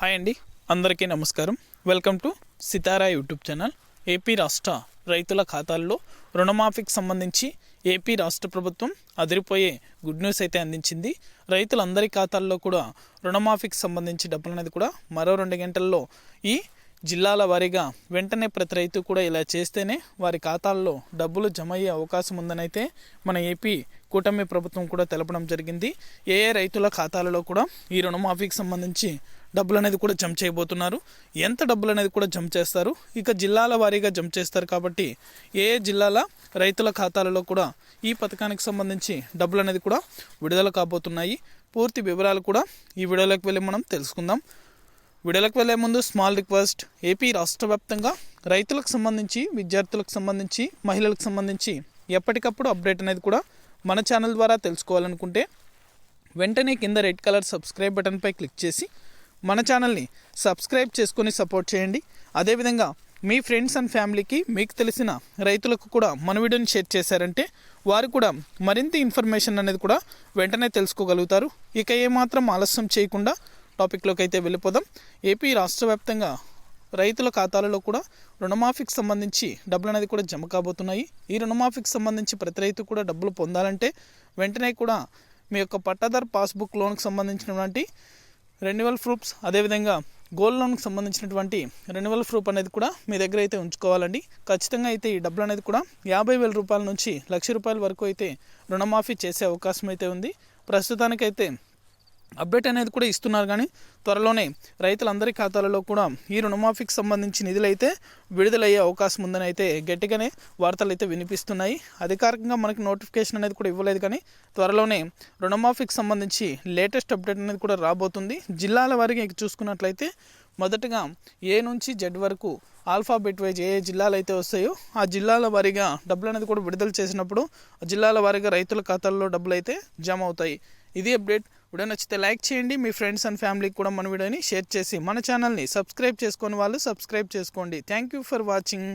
Hi అండి అందరికీ నమస్కారం. Welcome to Sitara YouTube channel. AP రాష్ట్ర రైతుల ఖాతాల్లో రుణమాఫీకి సంబంధించి ఏపీ రాష్ట్ర ప్రభుత్వం అదిరిపోయే గుడ్ న్యూస్ అయితే అందించింది. రైతులందరి ఖాతాల్లో కూడా రుణమాఫీకి సంబంధించి డబ్బులు అనేది కూడా మరో రెండు గంటల్లో ఈ జిల్లాల వారీగా వెంటనే ప్రతి రైతు కూడా ఇలా చేస్తేనే వారి ఖాతాల్లో డబ్బులు జమ అయ్యే అవకాశం ఉందనైతే మన ఏపీ కూటమి ప్రభుత్వం కూడా తెలపడం జరిగింది. ఏ ఏ రైతుల ఖాతాలలో కూడా ఈ రుణమాఫీకి సంబంధించి డబ్బులు అనేది కూడా జమ చేయబోతున్నారు. ఎంత డబ్బులు అనేది కూడా జమ చేస్తారు. ఇక జిల్లాల వారీగా జమ చేస్తారు కాబట్టి ఏ జిల్లాల రైతుల ఖాతాలలో కూడా ఈ పథకానికి సంబంధించి డబ్బులు అనేది కూడా విడుదల కాబోతున్నాయి. పూర్తి వివరాలు కూడా ఈ వీడియోలోకి వెళ్ళి మనం తెలుసుకుందాం. వీడియోలకు వెళ్ళే ముందు స్మాల్ రిక్వెస్ట్. ఏపీ రాష్ట్ర వ్యాప్తంగా రైతులకు సంబంధించి విద్యార్థులకు సంబంధించి మహిళలకు సంబంధించి ఎప్పటికప్పుడు అప్డేట్ అనేది కూడా మన ఛానల్ ద్వారా తెలుసుకోవాలనుకుంటే వెంటనే కింద రెడ్ కలర్ సబ్స్క్రైబ్ బటన్పై క్లిక్ చేసి మన ఛానల్ని సబ్స్క్రైబ్ చేసుకొని సపోర్ట్ చేయండి. అదేవిధంగా మీ ఫ్రెండ్స్ అండ్ ఫ్యామిలీకి మీకు తెలిసిన రైతులకు కూడా మన వీడియోని షేర్ చేశారంటే వారు కూడా మరింత ఇన్ఫర్మేషన్ అనేది కూడా వెంటనే తెలుసుకోగలుగుతారు. ఇక ఏమాత్రం ఆలస్యం చేయకుండా టాపిక్లోకి అయితే వెళ్ళిపోదాం. ఏపీ రాష్ట్ర వ్యాప్తంగా రైతుల ఖాతాలలో కూడా రుణమాఫీకి సంబంధించి డబ్బులు అనేది కూడా జమ కాబోతున్నాయి. ఈ రుణమాఫీకి సంబంధించి ప్రతి రైతు కూడా డబ్బులు పొందాలంటే వెంటనే కూడా మీ యొక్క పట్టాదారు పాస్బుక్ లోన్కి సంబంధించినటువంటి రెన్యువల్ ప్రూఫ్స్ అదేవిధంగా గోల్డ్ లోన్కి సంబంధించినటువంటి రెన్యువల్ ప్రూఫ్ అనేది కూడా మీ దగ్గర అయితే ఉంచుకోవాలండి. ఖచ్చితంగా అయితే ఈ డబ్బులు అనేది కూడా యాభై వేల రూపాయల నుంచి లక్ష రూపాయల వరకు అయితే రుణమాఫీ చేసే అవకాశం అయితే ఉంది. ప్రస్తుతానికైతే అప్డేట్ అనేది కూడా ఇస్తున్నారు. కానీ త్వరలోనే రైతులందరి ఖాతాలలో కూడా ఈ రుణమాఫీకి సంబంధించి నిధులైతే విడుదలయ్యే అవకాశం ఉందని అయితే గట్టిగానే వార్తలు అయితే వినిపిస్తున్నాయి. అధికారికంగా మనకి నోటిఫికేషన్ అనేది కూడా ఇవ్వలేదు. కానీ త్వరలోనే రుణమాఫీకి సంబంధించి లేటెస్ట్ అప్డేట్ అనేది కూడా రాబోతుంది. జిల్లాల వారికి చూసుకున్నట్లయితే మొదటగా ఏ నుంచి జెడ్ వరకు ఆల్ఫాబెట్ వైజ్ ఏ ఏ జిల్లాలు అయితే వస్తాయో ఆ జిల్లాల వారీగా డబ్బులు అనేది కూడా విడుదల చేసినప్పుడు ఆ జిల్లాల వారీగా రైతుల ఖాతాల్లో డబ్బులు అయితే జమ అవుతాయి. ఇది అప్డేట్ వీడియో నచ్చితే లైక్ చేయండి మీ ఫ్రెండ్స్ అండ్ ఫ్యామిలీకి కూడా మన వీడియోని షేర్ చేసి మన ఛానల్ని సబ్స్క్రైబ్ చేసుకొని వాళ్ళు సబ్స్క్రైబ్ చేసుకోండి. Thank you for watching.